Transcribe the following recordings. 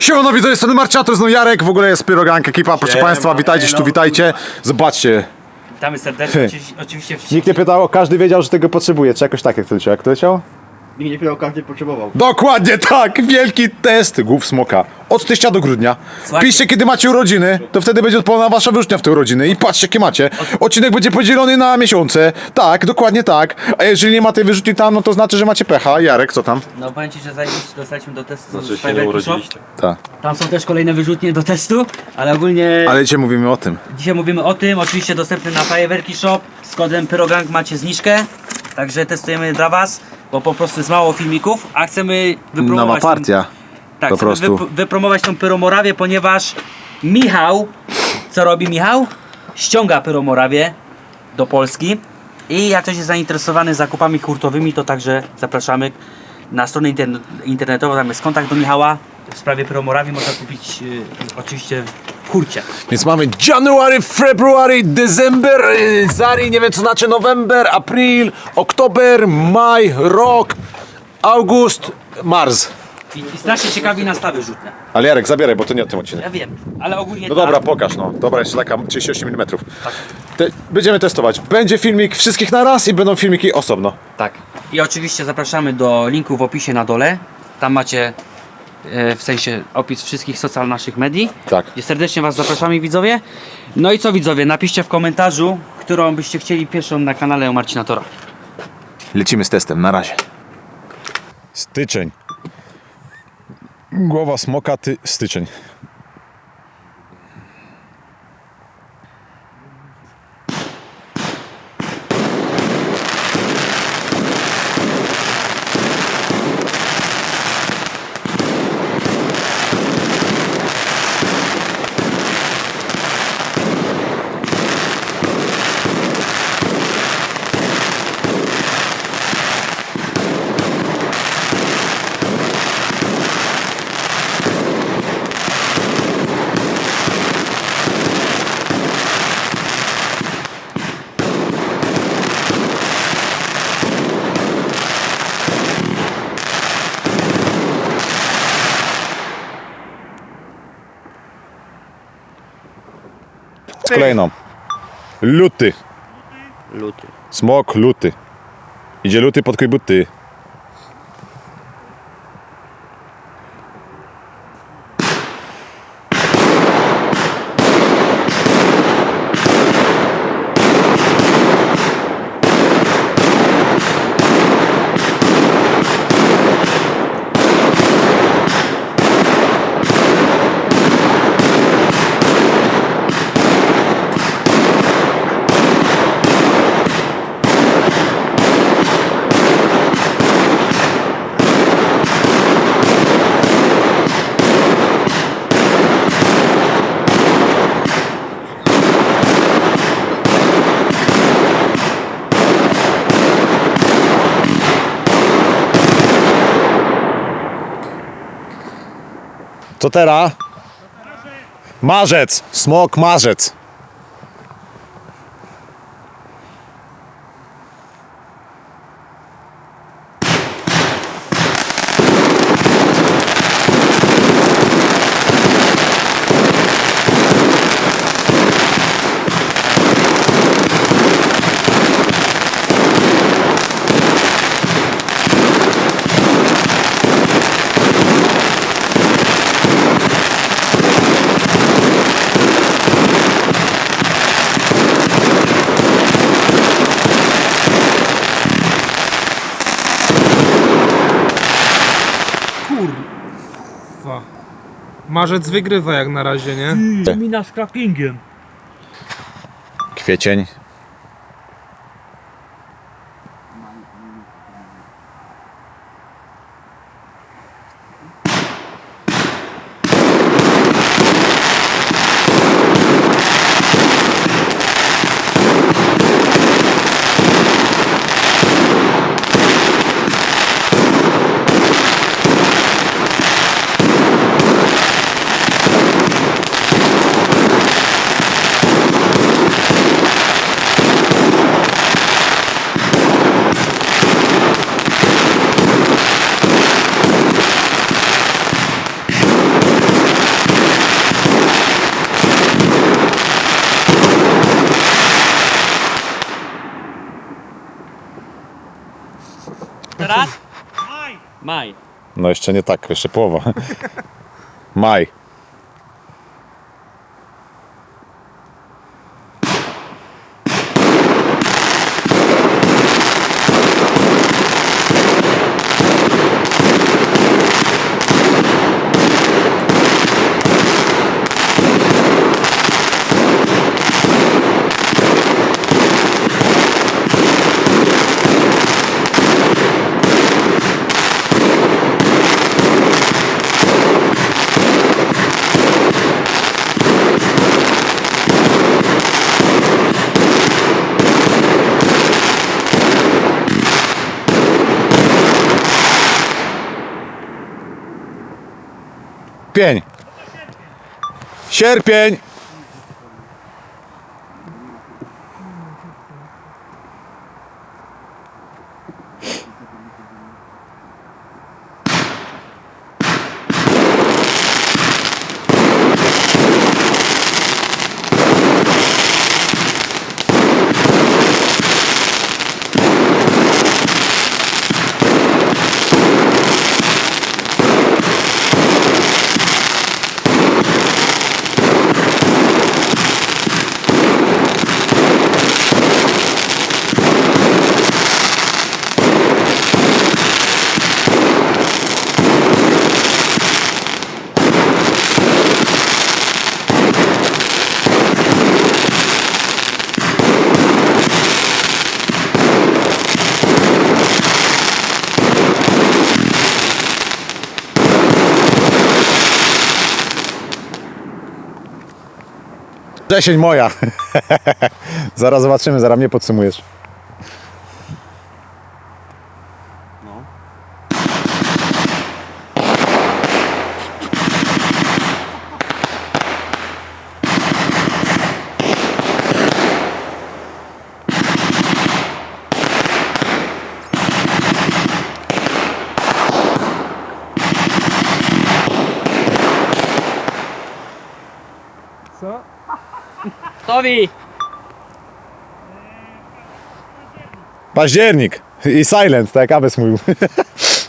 Siemano, widzę, jest Marciator, no Jarek, w ogóle jest Pyrogank, ekipa, proszę Siema, Państwa, witajcie, tu hello. witajcie. Zobaczcie, Witamy serdecznie, oczywiście, oczywiście w nikt nie pytał, każdy wiedział, że tego potrzebuje, czy jakoś tak jak to leciał, jak to leciał? Nikt nie pytał, każdy potrzebował. Dokładnie tak, wielki test głów smoka. Od stycznia do grudnia. Słuchajcie. Piszcie kiedy macie urodziny, to wtedy będzie odpalona wasza wyrzutnia w te urodziny i patrzcie jakie macie. Odcinek będzie podzielony na miesiące. Tak, dokładnie tak. A jeżeli nie ma tej wyrzutni tam, no to znaczy, że macie pecha. Jarek, co tam? No powiem Ci, że zajebiście dostaliśmy do testu Znaczy z się nie Fiverr Shop. urodziliście. Tak. Tam są też kolejne wyrzutnie do testu, ale ogólnie Ale dzisiaj mówimy o tym. dzisiaj mówimy o tym, oczywiście dostępny na Fireworki Shop. Z kodem Pyrogang macie zniżkę, także testujemy dla Was, bo po prostu jest mało filmików, a chcemy wypromować... Nowa partia. Tą, tak, po prostu. wyp- wypromować tą Pyromorawię, ponieważ Michał, co robi Michał? Ściąga Pyromorawię do Polski i jak ktoś jest zainteresowany zakupami hurtowymi, to także zapraszamy na stronę interne- internetową, tam jest kontakt do Michała w sprawie Pyromorawi, można kupić y, oczywiście hurcie. Więc mamy January, February, December, y, Zari, nie wiem co znaczy November, April, Oktober, Maj, rok, August, Mars. I, i strasznie ciekawi nas ta wyrzutnia. Ale Jarek, zabieraj, bo to nie o tym odcinek. Ja wiem, ale ogólnie No tak, dobra, pokaż no. Dobra, jeszcze taka 38 mm. Te, będziemy testować. Będzie filmik wszystkich na raz i będą filmiki osobno. Tak. I oczywiście zapraszamy do linku w opisie na dole. Tam macie w sensie opis wszystkich social naszych medii. Tak. I serdecznie Was zapraszamy widzowie. No i co widzowie, napiszcie w komentarzu, którą byście chcieli pierwszą na kanale u Marcina Tora. Lecimy z testem, na razie. Styczeń. Głowa smoka, ty... styczeń. Z kolejną. Luty. Luty. Smok luty. Idzie luty pod buty. Co teraz? Marzec. Smok marzec. Marzec wygrywa jak na razie, nie? Mina z crackingiem. Kwiecień. teraz? Maj. Maj. No jeszcze nie tak, jeszcze połowa. Maj. Pień. Sierpień. Wrzesień moja. zaraz zobaczymy, zaraz mnie podsumujesz. Towi! Październik. I silent, tak jak Abes mówił.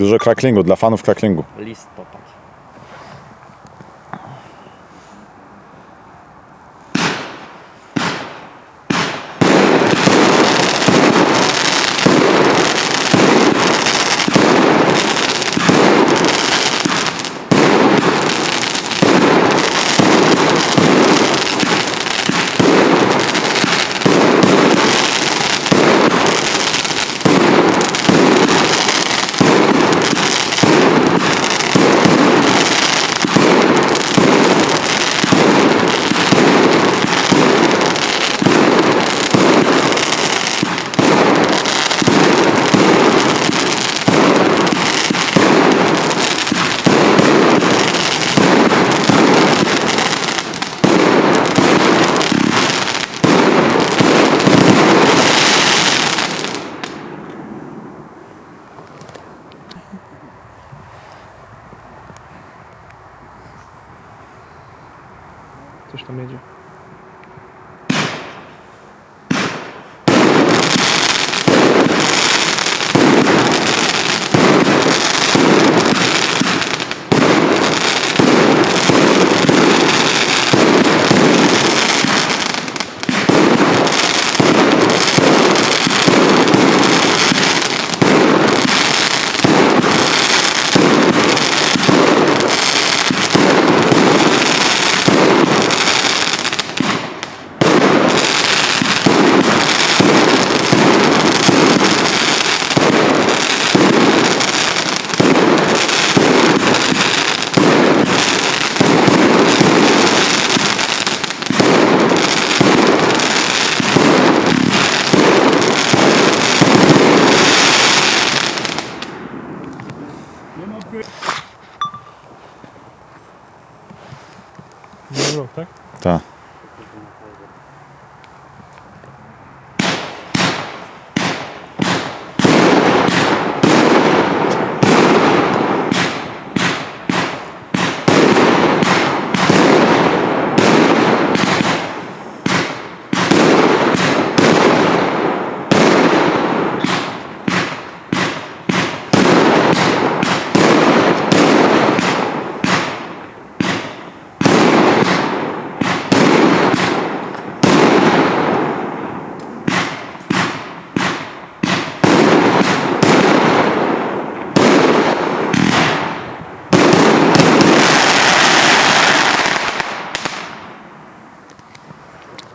Dużo kraklingu, dla fanów kraklingu. Coś tam jedzie.